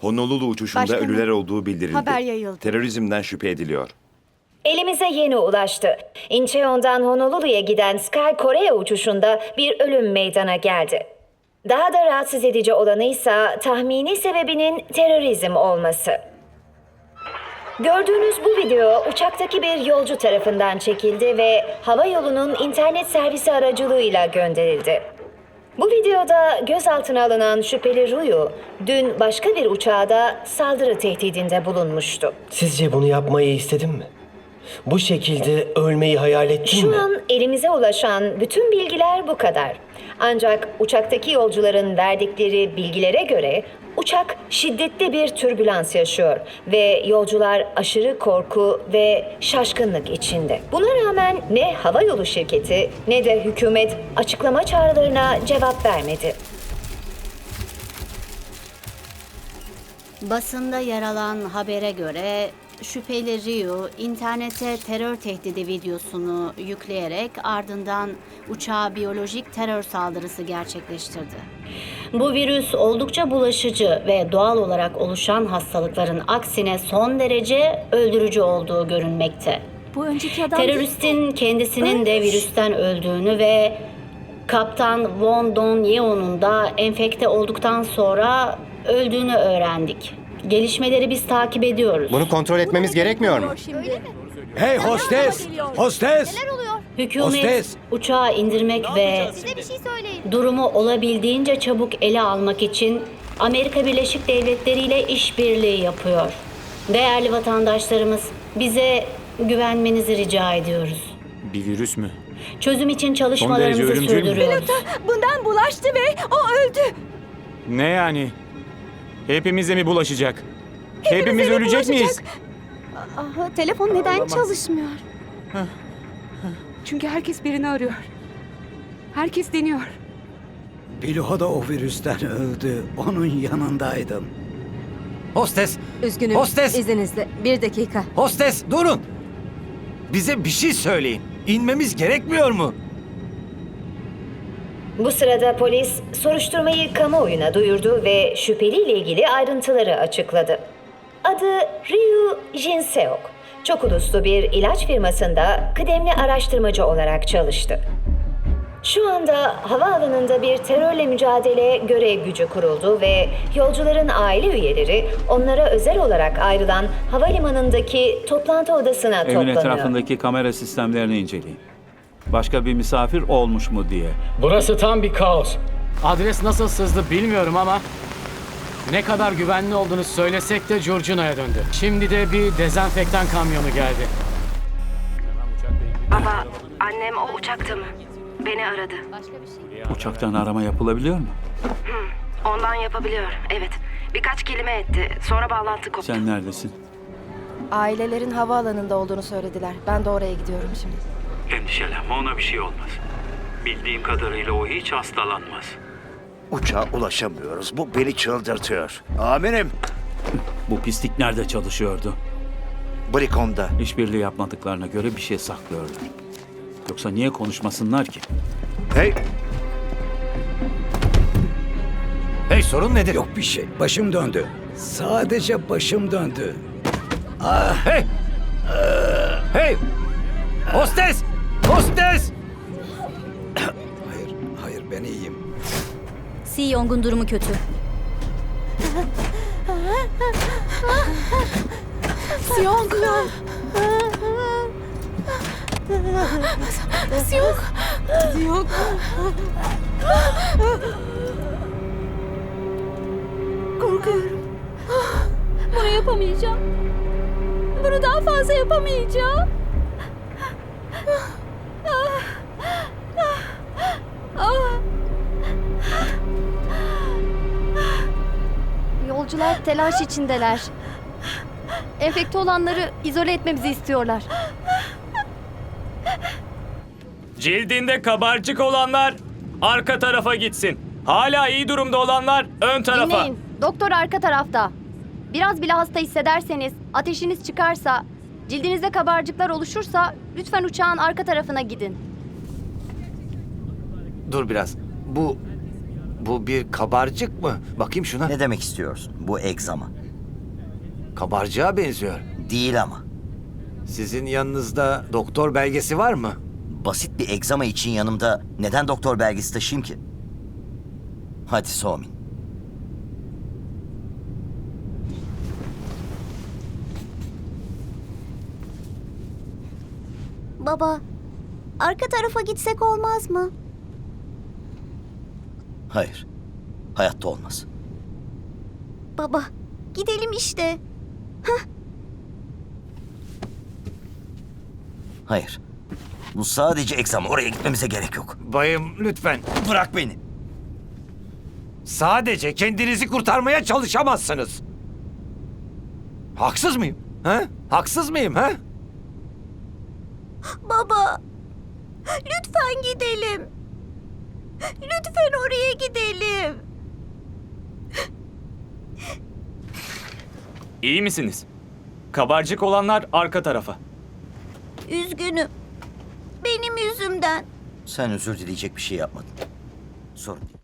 Honolulu uçuşunda Başkanım, ölüler olduğu bildirildi. haber yayıldı. Terörizmden şüphe ediliyor. Elimize yeni ulaştı. Incheon'dan Honolulu'ya giden Sky Korea uçuşunda bir ölüm meydana geldi. Daha da rahatsız edici olanı ise tahmini sebebinin terörizm olması. Gördüğünüz bu video uçaktaki bir yolcu tarafından çekildi ve hava yolunun internet servisi aracılığıyla gönderildi. Bu videoda gözaltına alınan şüpheli Ruyu, dün başka bir uçağa da saldırı tehdidinde bulunmuştu. Sizce bunu yapmayı istedim mi? Bu şekilde ölmeyi hayal ettin mi? Şu an elimize ulaşan bütün bilgiler bu kadar. Ancak uçaktaki yolcuların verdikleri bilgilere göre uçak şiddetli bir türbülans yaşıyor ve yolcular aşırı korku ve şaşkınlık içinde. Buna rağmen ne havayolu şirketi ne de hükümet açıklama çağrılarına cevap vermedi. Basında yer alan habere göre şüpheli Ryu internete terör tehdidi videosunu yükleyerek ardından uçağa biyolojik terör saldırısı gerçekleştirdi. Bu virüs oldukça bulaşıcı ve doğal olarak oluşan hastalıkların aksine son derece öldürücü olduğu görünmekte. Bu önceki adam Teröristin kendisinin de virüsten öldüğünü ve Kaptan Won Don Yeon'un da enfekte olduktan sonra öldüğünü öğrendik. Gelişmeleri biz takip ediyoruz. Bunu kontrol etmemiz gerekmiyor mu? Şimdi. Hey hostes! Hostes! Hükümet Hostes! uçağı indirmek ve Size bir şey söyleyin. durumu olabildiğince çabuk ele almak için Amerika Birleşik Devletleri ile işbirliği yapıyor. Değerli vatandaşlarımız, bize güvenmenizi rica ediyoruz. Bir virüs mü? Çözüm için çalışmalarımızı ölümcül mü? sürdürüyoruz. Bundan bulaştı ve o öldü. Ne yani? Hepimize mi bulaşacak? Hepimiz mi ölecek bulaşacak? miyiz? Aha, telefon neden çalışmıyor? Çünkü herkes birini arıyor. Herkes deniyor. Bilo da o virüsten öldü. Onun yanındaydım. Hostes, Üzgünüm. Hostes! İzninizle. Bir dakika. hostes durun. Bize bir şey söyleyin. İnmemiz gerekmiyor mu? Bu sırada polis soruşturmayı kamuoyuna duyurdu ve şüpheliyle ilgili ayrıntıları açıkladı. Adı Ryu Jin-seok. Çok uluslu bir ilaç firmasında kıdemli araştırmacı olarak çalıştı. Şu anda havaalanında bir terörle mücadele görev gücü kuruldu ve yolcuların aile üyeleri onlara özel olarak ayrılan havalimanındaki toplantı odasına Evin toplanıyor. etrafındaki kamera sistemlerini inceleyin. Başka bir misafir olmuş mu diye. Burası tam bir kaos. Adres nasıl sızdı bilmiyorum ama ne kadar güvenli olduğunu söylesek de Curcuna'ya döndü. Şimdi de bir dezenfektan kamyonu geldi. Baba, annem o uçakta mı? Beni aradı. Uçaktan arama yapılabiliyor mu? Ondan yapabiliyor, evet. Birkaç kelime etti. Sonra bağlantı koptu. Sen neredesin? Ailelerin havaalanında olduğunu söylediler. Ben de oraya gidiyorum şimdi. Endişelenme ona bir şey olmaz. Bildiğim kadarıyla o hiç hastalanmaz. Uçağa ulaşamıyoruz. Bu beni çıldırtıyor. Amirim. Bu pislik nerede çalışıyordu? Brikom'da. İşbirliği yapmadıklarına göre bir şey saklıyordu. Yoksa niye konuşmasınlar ki? Hey. Hey sorun nedir? Yok bir şey. Başım döndü. Sadece başım döndü. Hey! Hey! Hostes! Hostes! Yong'un durumu kötü. Siyong. Siyong. Siyong. Korkuyorum. Bunu yapamayacağım. Bunu daha fazla yapamayacağım. Yolcular telaş içindeler. Enfekte olanları izole etmemizi istiyorlar. Cildinde kabarcık olanlar arka tarafa gitsin. Hala iyi durumda olanlar ön tarafa. Dinleyin. Doktor arka tarafta. Biraz bile hasta hissederseniz, ateşiniz çıkarsa, cildinizde kabarcıklar oluşursa lütfen uçağın arka tarafına gidin. Dur biraz. Bu Bu bir kabarcık mı? Bakayım şuna. Ne demek istiyorsun? Bu egzama. Kabarcığa benziyor. Değil ama. Sizin yanınızda doktor belgesi var mı? Basit bir egzama için yanımda neden doktor belgesi taşıyayım ki? Hadi Somin. Baba, arka tarafa gitsek olmaz mı? Hayır. Hayatta olmaz. Baba, gidelim işte. Hayır. Bu sadece egzama. Oraya gitmemize gerek yok. Bayım lütfen. Bırak beni. Sadece kendinizi kurtarmaya çalışamazsınız. Haksız mıyım? Ha? Haksız mıyım ha? Baba, lütfen gidelim. Lütfen oraya gidelim. İyi misiniz? Kabarcık olanlar arka tarafa. Üzgünüm. Benim yüzümden. Sen özür dileyecek bir şey yapmadın. Sorun değil.